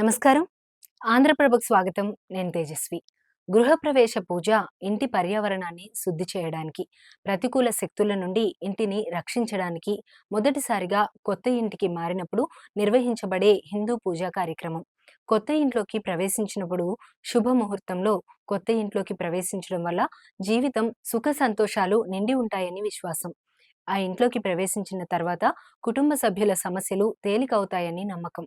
నమస్కారం. ఆంధ్రప్రభకు స్వాగతం. నేను తేజస్వి. గృహప్రవేశ పూజ ఇంటి పర్యావరణాన్ని శుద్ధి చేయడానికి ప్రతికూల శక్తుల నుండి ఇంటిని రక్షించడానికి మొదటిసారిగా కొత్త ఇంటికి మారినప్పుడు నిర్వహించబడే హిందూ పూజా కార్యక్రమం. కొత్త ఇంట్లోకి ప్రవేశించినప్పుడు శుభముహూర్తంలో కొత్త ఇంట్లోకి ప్రవేశించడం వల్ల జీవితం సుఖ సంతోషాలు నిండి ఉంటాయని విశ్వాసం. ఆ ఇంట్లోకి ప్రవేశించిన తర్వాత కుటుంబ సభ్యుల సమస్యలు తేలికవుతాయని నమ్మకం.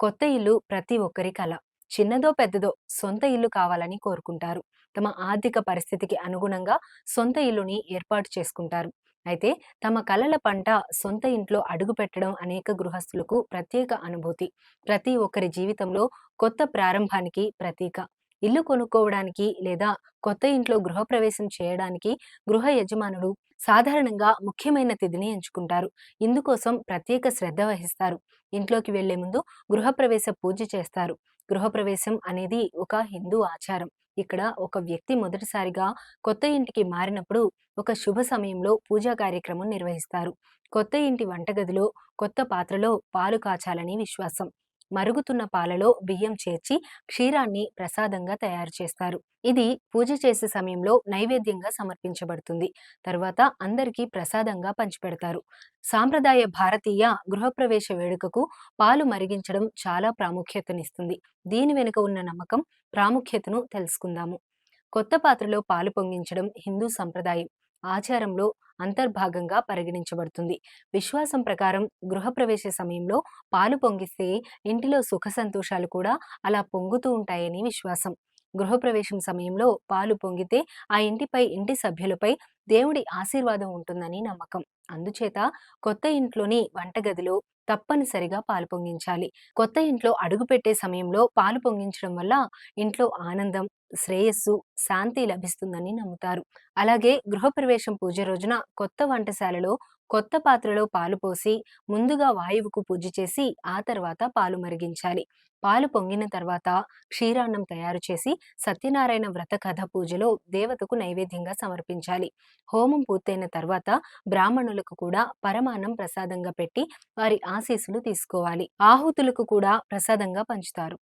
కొత్త ఇల్లు ప్రతి ఒక్కరి కల. చిన్నదో పెద్దదో సొంత ఇల్లు కావాలని కోరుకుంటారు. తమ ఆర్థిక పరిస్థితికి అనుగుణంగా సొంత ఇల్లుని ఏర్పాటు చేసుకుంటారు. అయితే తమ కలల పంట సొంత ఇంట్లో అడుగు పెట్టడం అనేక గృహస్థులకు ప్రత్యేక అనుభూతి. ప్రతి ఒక్కరి జీవితంలో కొత్త ప్రారంభానికి ప్రతీక. ఇల్లు కొనుక్కోవడానికి లేదా కొత్త ఇంట్లో గృహప్రవేశం చేయడానికి గృహ యజమానులు సాధారణంగా ముఖ్యమైన తిథిని ఎంచుకుంటారు. ఇందుకోసం ప్రత్యేక శ్రద్ధ వహిస్తారు. ఇంట్లోకి వెళ్ళే ముందు గృహప్రవేశ పూజ చేస్తారు. గృహప్రవేశం అనేది ఒక హిందూ ఆచారం. ఇక్కడ ఒక వ్యక్తి మొదటిసారిగా కొత్త ఇంటికి మారినప్పుడు ఒక శుభ సమయంలో పూజా కార్యక్రమం నిర్వహిస్తారు. కొత్త ఇంటి వంటగదిలో కొత్త పాత్రలో పాలు కాచాలని విశ్వాసం. మరుగుతున్న పాలలో బియ్యం చేర్చి క్షీరాన్ని ప్రసాదంగా తయారు చేస్తారు. ఇది పూజ చేసే సమయంలో నైవేద్యంగా సమర్పించబడుతుంది. తర్వాత అందరికీ ప్రసాదంగా పంచిపెడతారు. సాంప్రదాయ భారతీయ గృహప్రవేశ వేడుకకు పాలు మరిగించడం చాలా ప్రాముఖ్యతనిస్తుంది. దీని వెనుక ఉన్న నమ్మకం ప్రాముఖ్యతను తెలుసుకుందాము. కొత్త పాత్రలో పాలు పొంగించడం హిందూ సంప్రదాయం. ఆచారంలో అంతర్భాగంగా పరిగణించబడుతుంది. విశ్వాసం ప్రకారం గృహప్రవేశ సమయంలో పాలు పొంగిస్తే ఇంటిలో సుఖ సంతోషాలు కూడా అలా పొంగుతూ ఉంటాయని విశ్వాసం. గృహప్రవేశం సమయంలో పాలు పొంగితే ఆ ఇంటిపై ఇంటి సభ్యులపై దేవుడి ఆశీర్వాదం ఉంటుందని నమ్మకం. అందుచేత కొత్త ఇంట్లోని వంటగదిలో తప్పనిసరిగా పాలు పొంగించాలి. కొత్త ఇంట్లో అడుగుపెట్టే సమయంలో పాలు పొంగించడం వల్ల ఇంట్లో ఆనందం శ్రేయస్సు శాంతి లభిస్తుందని నమ్ముతారు. అలాగే గృహప్రవేశం పూజ రోజున కొత్త వంటశాలలో కొత్త పాత్రలో పాలు పోసి ముందుగా వాయువుకు పూజ చేసి ఆ తర్వాత పాలు మరిగించాలి. పాలు పొంగిన తర్వాత క్షీరాన్నం తయారు చేసి సత్యనారాయణ వ్రత కథ పూజలో దేవతకు నైవేద్యంగా సమర్పించాలి. హోమం పూర్తయిన తర్వాత బ్రాహ్మణులకు కూడా పరమాన్నం ప్రసాదంగా పెట్టి వారి ఆశీస్సులు తీసుకోవాలి. ఆహుతులకు కూడా ప్రసాదంగా పంచుతారు.